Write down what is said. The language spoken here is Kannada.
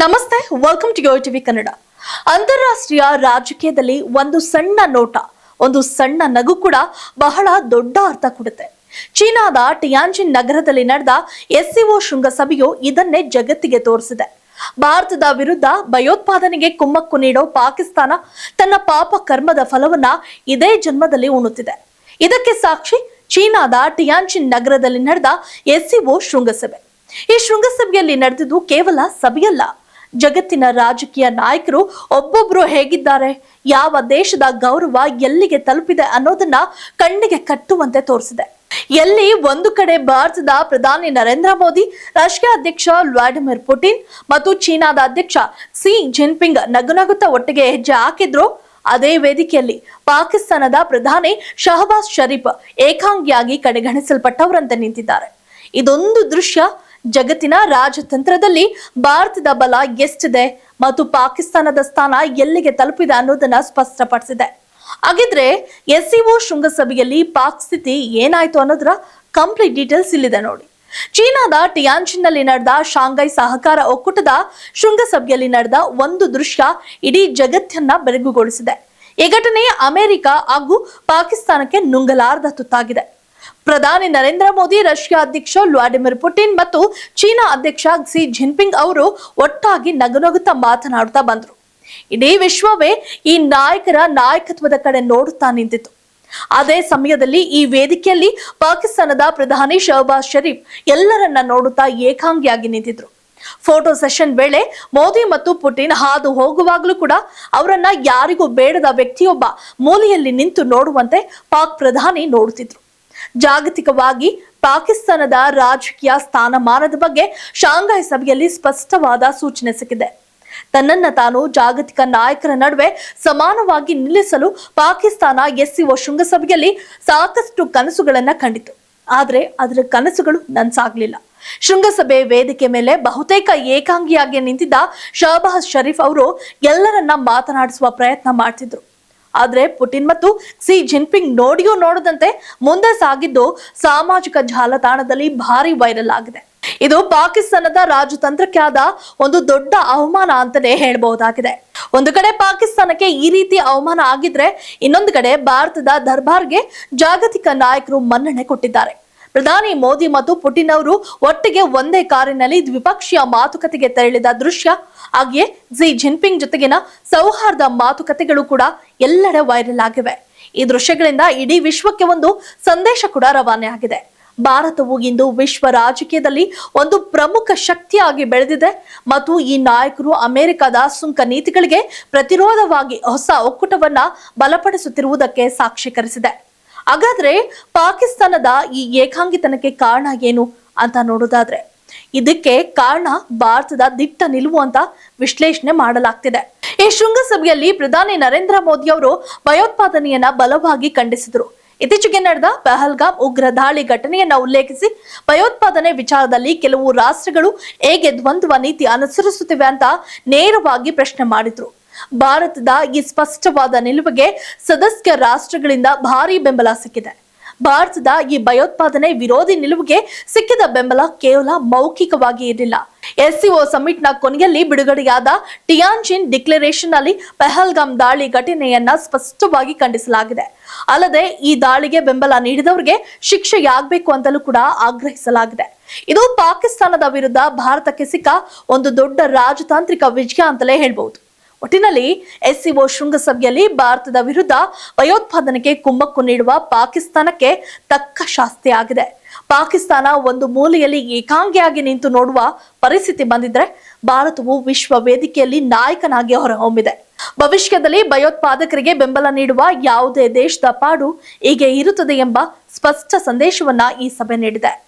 ನಮಸ್ತೆ welcome to your TV Kannada ಅಂತಾರಾಷ್ಟ್ರೀಯ ರಾಜಕೀಯದಲ್ಲಿ ಒಂದು ಸಣ್ಣ ನೋಟ, ಒಂದು ಸಣ್ಣ ನಗು ಕೂಡ ಬಹಳ ದೊಡ್ಡ ಅರ್ಥ ಕೊಡುತ್ತೆ. ಚೀನಾದ ಟಿಯಾಂಜಿನ್ ನಗರದಲ್ಲಿ ನಡೆದ ಎಸ್ಸಿಒ ಶೃಂಗಸಭೆಯು ಇದನ್ನೇ ಜಗತ್ತಿಗೆ ತೋರಿಸಿದೆ. ಭಾರತದ ವಿರುದ್ಧ ಭಯೋತ್ಪಾದನೆಗೆ ಕುಮ್ಮಕ್ಕು ನೀಡೋ ಪಾಕಿಸ್ತಾನ ತನ್ನ ಪಾಪ ಕರ್ಮದ ಫಲವನ್ನ ಇದೇ ಜನ್ಮದಲ್ಲಿ ಉಣುತ್ತಿದೆ. ಇದಕ್ಕೆ ಸಾಕ್ಷಿ ಚೀನಾದ ಟಿಯಾನ್ಜಿನ್ ನಗರದಲ್ಲಿ ನಡೆದ ಎಸ್ಸಿಒ ಶೃಂಗಸಭೆ. ಈ ಶೃಂಗಸಭೆಯಲ್ಲಿ ನಡೆದಿದ್ದು ಕೇವಲ ಸಭೆಯಲ್ಲ ಜಗತ್ತಿನ ರಾಜಕೀಯ ನಾಯಕರು ಒಬ್ಬೊಬ್ರು ಹೇಗಿದ್ದಾರೆ? ಯಾವ ದೇಶದ ಗೌರವ ಎಲ್ಲಿಗೆ ತಲುಪಿದೆ ಅನ್ನೋದನ್ನ ಕಣ್ಣಿಗೆ ಕಟ್ಟುವಂತೆ ತೋರಿಸಿದೆ. ಎಲ್ಲಿ ಒಂದು ಕಡೆ ಭಾರತದ ಪ್ರಧಾನಿ ನರೇಂದ್ರ ಮೋದಿ, ರಷ್ಯಾ ಅಧ್ಯಕ್ಷ ವ್ಲಾಡಿಮಿರ್ ಪುಟಿನ್ ಮತ್ತು ಚೀನಾದ ಅಧ್ಯಕ್ಷ ಸಿ ಜಿನ್ಪಿಂಗ್ ನಗುನಗುತ್ತಾ ಒಟ್ಟಿಗೆ ಹೆಜ್ಜೆ ಹಾಕಿದ್ರು. ಅದೇ ವೇದಿಕೆಯಲ್ಲಿ ಪಾಕಿಸ್ತಾನದ ಪ್ರಧಾನಿ ಶಹಬಾಜ್ ಶರೀಫ್ ಏಕಾಂಗಿಯಾಗಿ ಕಡೆಗಣಿಸಲ್ಪಟ್ಟವರಂತೆ ನಿಂತಿದ್ದಾರೆ. ಇದೊಂದು ದೃಶ್ಯ ಜಗತ್ತಿನ ರಾಜತಂತ್ರದಲ್ಲಿ ಭಾರತದ ಬಲ ಎಷ್ಟಿದೆ ಮತ್ತು ಪಾಕಿಸ್ತಾನದ ಸ್ಥಾನ ಎಲ್ಲಿಗೆ ತಲುಪಿದೆ ಅನ್ನೋದನ್ನ ಸ್ಪಷ್ಟಪಡಿಸಿದೆ. ಹಾಗಿದ್ರೆ ಎಸ್ಇಒ ಶೃಂಗಸಭೆಯಲ್ಲಿ ಪಾಕ್ ಸ್ಥಿತಿ ಏನಾಯ್ತು ಅನ್ನೋದರ ಕಂಪ್ಲೀಟ್ ಡೀಟೇಲ್ಸ್ ಇಲ್ಲಿದೆ ನೋಡಿ. ಚೀನಾದ ಟಿಯಾನ್ಜಿನ್ನಲ್ಲಿ ನಡೆದ ಶಾಂಘೈ ಸಹಕಾರ ಒಕ್ಕೂಟದ ಶೃಂಗಸಭೆಯಲ್ಲಿ ನಡೆದ ಒಂದು ದೃಶ್ಯ ಇಡೀ ಜಗತ್ತನ್ನ ಬೆರಗುಗೊಳಿಸಿದೆ ಈ ಘಟನೆ ಅಮೆರಿಕ ಹಾಗೂ ಪಾಕಿಸ್ತಾನಕ್ಕೆ ನುಂಗಲಾರದ ತುತ್ತಾಗಿದೆ. ಪ್ರಧಾನಿ ನರೇಂದ್ರ ಮೋದಿ, ರಷ್ಯಾ ಅಧ್ಯಕ್ಷ ವ್ಲಾಡಿಮಿರ್ ಪುಟಿನ್ ಮತ್ತು ಚೀನಾ ಅಧ್ಯಕ್ಷ ಕ್ಸಿ ಜಿನ್ಪಿಂಗ್ ಅವರು ಒಟ್ಟಾಗಿ ನಗುನಗುತ್ತಾ ಮಾತನಾಡುತ್ತಾ ಬಂದರು. ಇಡೀ ವಿಶ್ವವೇ ಈ ನಾಯಕರ ನಾಯಕತ್ವದ ಕಡೆ ನೋಡುತ್ತಾ ನಿಂತಿತು ಅದೇ ಸಮಯದಲ್ಲಿ ಈ ವೇದಿಕೆಯಲ್ಲಿ ಪಾಕಿಸ್ತಾನದ ಪ್ರಧಾನಿ ಶಹಬಾಜ್ ಶರೀಫ್ ಎಲ್ಲರನ್ನ ನೋಡುತ್ತಾ ಏಕಾಂಗಿಯಾಗಿ ನಿಂತಿದ್ರು. ಫೋಟೋ ಸೆಷನ್ ವೇಳೆ ಮೋದಿ ಮತ್ತು ಪುಟಿನ್ ಹಾದು ಹೋಗುವಾಗಲೂ ಕೂಡ ಅವರನ್ನ ಯಾರಿಗೂ ಬೇಡದ ವ್ಯಕ್ತಿಯೊಬ್ಬ ಮೂಲೆಯಲ್ಲಿ ನಿಂತು ನೋಡುವಂತೆ ಪಾಕ್ ಪ್ರಧಾನಿ ನೋಡುತ್ತಿದ್ರು. ಜಾಗತಿಕವಾಗಿ ಪಾಕಿಸ್ತಾನದ ರಾಜಕೀಯ ಸ್ಥಾನಮಾನದ ಬಗ್ಗೆ ಶಾಂಘೈ ಸಭೆಯಲ್ಲಿ ಸ್ಪಷ್ಟವಾದ ಸೂಚನೆ ಸಿಕ್ಕಿದೆ. ತನ್ನನ್ನ ತಾನು ಜಾಗತಿಕ ನಾಯಕರ ನಡುವೆ ಸಮಾನವಾಗಿ ನಿಲ್ಲಿಸಲು ಪಾಕಿಸ್ತಾನ ಎಸ್ಸಿಒ ಶೃಂಗಸಭೆಯಲ್ಲಿ ಸಾಕಷ್ಟು ಕನಸುಗಳನ್ನ ಕಂಡಿತು. ಆದ್ರೆ ಅದರ ಕನಸುಗಳು ನನ್ಸಾಗ್ಲಿಲ್ಲ. ಶೃಂಗಸಭೆ ವೇದಿಕೆ ಮೇಲೆ ಬಹುತೇಕ ಏಕಾಂಗಿಯಾಗಿ ನಿಂತಿದ್ದ ಶಹಬಾಜ್ ಶರೀಫ್ ಅವರು ಎಲ್ಲರನ್ನ ಮಾತನಾಡಿಸುವ ಪ್ರಯತ್ನ ಮಾಡ್ತಿದ್ರು. ಆದ್ರೆ ಪುಟಿನ್ ಮತ್ತು ಸಿ ಜಿನ್ಪಿಂಗ್ ನೋಡಿಯೋ ನೋಡದಂತೆ ಮುಂದೆ ಸಾಗಿದ್ದು ಸಾಮಾಜಿಕ ಜಾಲತಾಣದಲ್ಲಿ ಭಾರಿ ವೈರಲ್ ಆಗಿದೆ. ಇದು ಪಾಕಿಸ್ತಾನದ ರಾಜತಂತ್ರಕ್ಕೆ ಆದ ಒಂದು ದೊಡ್ಡ ಅವಮಾನ ಅಂತಲೇ ಹೇಳಬಹುದಾಗಿದೆ. ಒಂದು ಕಡೆ ಪಾಕಿಸ್ತಾನಕ್ಕೆ ಈ ರೀತಿ ಅವಮಾನ ಆಗಿದ್ರೆ, ಇನ್ನೊಂದು ಕಡೆ ಭಾರತದ ದರ್ಬಾರ್ಗೆ ಜಾಗತಿಕ ನಾಯಕರು ಮನ್ನಣೆ ಕೊಟ್ಟಿದ್ದಾರೆ. ಪ್ರಧಾನಿ ಮೋದಿ ಮತ್ತು ಪುಟಿನ್ ಅವರು ಒಟ್ಟಿಗೆ ಒಂದೇ ಕಾರಿನಲ್ಲಿ ದ್ವಿಪಕ್ಷೀಯ ಮಾತುಕತೆಗೆ ತೆರಳಿದ ದೃಶ್ಯ. ಹಾಗೆಯೇ ಜಿ ಜಿನ್ಪಿಂಗ್ ಜೊತೆಗಿನ ಸೌಹಾರ್ದ ಮಾತುಕತೆಗಳು ಕೂಡ ಎಲ್ಲೆಡೆ ವೈರಲ್ ಆಗಿವೆ. ಈ ದೃಶ್ಯಗಳಿಂದ ಇಡೀ ವಿಶ್ವಕ್ಕೆ ಒಂದು ಸಂದೇಶ ಕೂಡ ರವಾನೆ ಆಗಿದೆ. ಭಾರತವು ಇಂದು ವಿಶ್ವ ರಾಜಕೀಯದಲ್ಲಿ ಒಂದು ಪ್ರಮುಖ ಶಕ್ತಿಯಾಗಿ ಬೆಳೆದಿದೆ ಮತ್ತು ಈ ನಾಯಕರು ಅಮೆರಿಕದ ಸುಂಕ ನೀತಿಗಳಿಗೆ ಪ್ರತಿರೋಧವಾಗಿ ಹೊಸ ಒಕ್ಕೂಟವನ್ನ ಬಲಪಡಿಸುತ್ತಿರುವುದಕ್ಕೆ ಸಾಕ್ಷೀಕರಿಸಿದೆ. ಹಾಗಾದ್ರೆ ಪಾಕಿಸ್ತಾನದ ಈ ಏಕಾಂಗಿತನಕ್ಕೆ ಕಾರಣ ಏನು ಅಂತ ನೋಡೋದಾದ್ರೆ, ಇದಕ್ಕೆ ಕಾರಣ ಭಾರತದ ದಿಟ್ಟ ನಿಲುವು ಅಂತ ವಿಶ್ಲೇಷಣೆ ಮಾಡಲಾಗ್ತಿದೆ. ಈ ಶೃಂಗಸಭೆಯಲ್ಲಿ ಪ್ರಧಾನಿ ನರೇಂದ್ರ ಮೋದಿ ಅವರು ಭಯೋತ್ಪಾದನೆಯನ್ನ ಬಲವಾಗಿ ಖಂಡಿಸಿದರು. ಇತ್ತೀಚೆಗೆ ನಡೆದ ಪಹಲ್ಗಾಮ್ ಉಗ್ರ ದಾಳಿ ಘಟನೆಯನ್ನ ಉಲ್ಲೇಖಿಸಿ ಭಯೋತ್ಪಾದನೆ ವಿಚಾರದಲ್ಲಿ ಕೆಲವು ರಾಷ್ಟ್ರಗಳು ಹೇಗೆ ದ್ವಂದ್ವ ನೀತಿ ಅನುಸರಿಸುತ್ತಿವೆ ಅಂತ ನೇರವಾಗಿ ಪ್ರಶ್ನೆ ಮಾಡಿದ್ರು. ಭಾರತದ ಈ ಸ್ಪಷ್ಟವಾದ ನಿಲುವಿಗೆ ಸದಸ್ಯ ರಾಷ್ಟ್ರಗಳಿಂದ ಭಾರಿ ಬೆಂಬಲ ಸಿಕ್ಕಿದೆ. ಭಾರತದ ಈ ಭಯೋತ್ಪಾದನೆ ವಿರೋಧಿ ನಿಲುವಿಗೆ ಸಿಕ್ಕಿದ ಬೆಂಬಲ ಕೇವಲ ಮೌಖಿಕವಾಗಿ ಇರಲಿಲ್ಲ. ಎಸ್ಸಿಒ ನ ಕೊನೆಯಲ್ಲಿ ಬಿಡುಗಡೆಯಾದ ಟಿಯಾನ್ಜಿನ್ ಡಿಕ್ಲರೇಷನ್ನಲ್ಲಿ ಪೆಹಲ್ಗಾಮ್ ದಾಳಿ ಘಟನೆಯನ್ನ ಸ್ಪಷ್ಟವಾಗಿ ಖಂಡಿಸಲಾಗಿದೆ. ಅಲ್ಲದೆ ಈ ದಾಳಿಗೆ ಬೆಂಬಲ ನೀಡಿದವರಿಗೆ ಶಿಕ್ಷೆಯಾಗಬೇಕು ಅಂತಲೂ ಕೂಡ ಆಗ್ರಹಿಸಲಾಗಿದೆ. ಇದು ಪಾಕಿಸ್ತಾನದ ವಿರುದ್ಧ ಭಾರತಕ್ಕೆ ಸಿಕ್ಕ ಒಂದು ದೊಡ್ಡ ರಾಜತಾಂತ್ರಿಕ ವಿಜಯ ಅಂತಲೇ ಹೇಳ್ಬಹುದು. ಒಟ್ಟಿನಲ್ಲಿ ಎಸ್ಸಿಒ ಶೃಂಗಸಭೆಯಲ್ಲಿ ಭಾರತದ ವಿರುದ್ಧ ಭಯೋತ್ಪಾದನೆಗೆ ಕುಮ್ಮಕ್ಕು ನೀಡುವ ಪಾಕಿಸ್ತಾನಕ್ಕೆ ತಕ್ಕ ಶಾಸ್ತಿ ಆಗಿದೆ. ಪಾಕಿಸ್ತಾನ ಒಂದು ಮೂಲೆಯಲ್ಲಿ ಏಕಾಂಗಿಯಾಗಿ ನಿಂತು ನೋಡುವ ಪರಿಸ್ಥಿತಿ ಬಂದಿದ್ರೆ ಭಾರತವು ವಿಶ್ವ ವೇದಿಕೆಯಲ್ಲಿ ನಾಯಕನಾಗಿ ಹೊರಹೊಮ್ಮಿದೆ. ಭವಿಷ್ಯದಲ್ಲಿ ಭಯೋತ್ಪಾದಕರಿಗೆ ಬೆಂಬಲ ನೀಡುವ ಯಾವುದೇ ದೇಶದ ಪಾಡು ಹೀಗೆ ಇರುತ್ತದೆ ಎಂಬ ಸ್ಪಷ್ಟ ಸಂದೇಶವನ್ನ ಈ ಸಭೆ ನೀಡಿದೆ.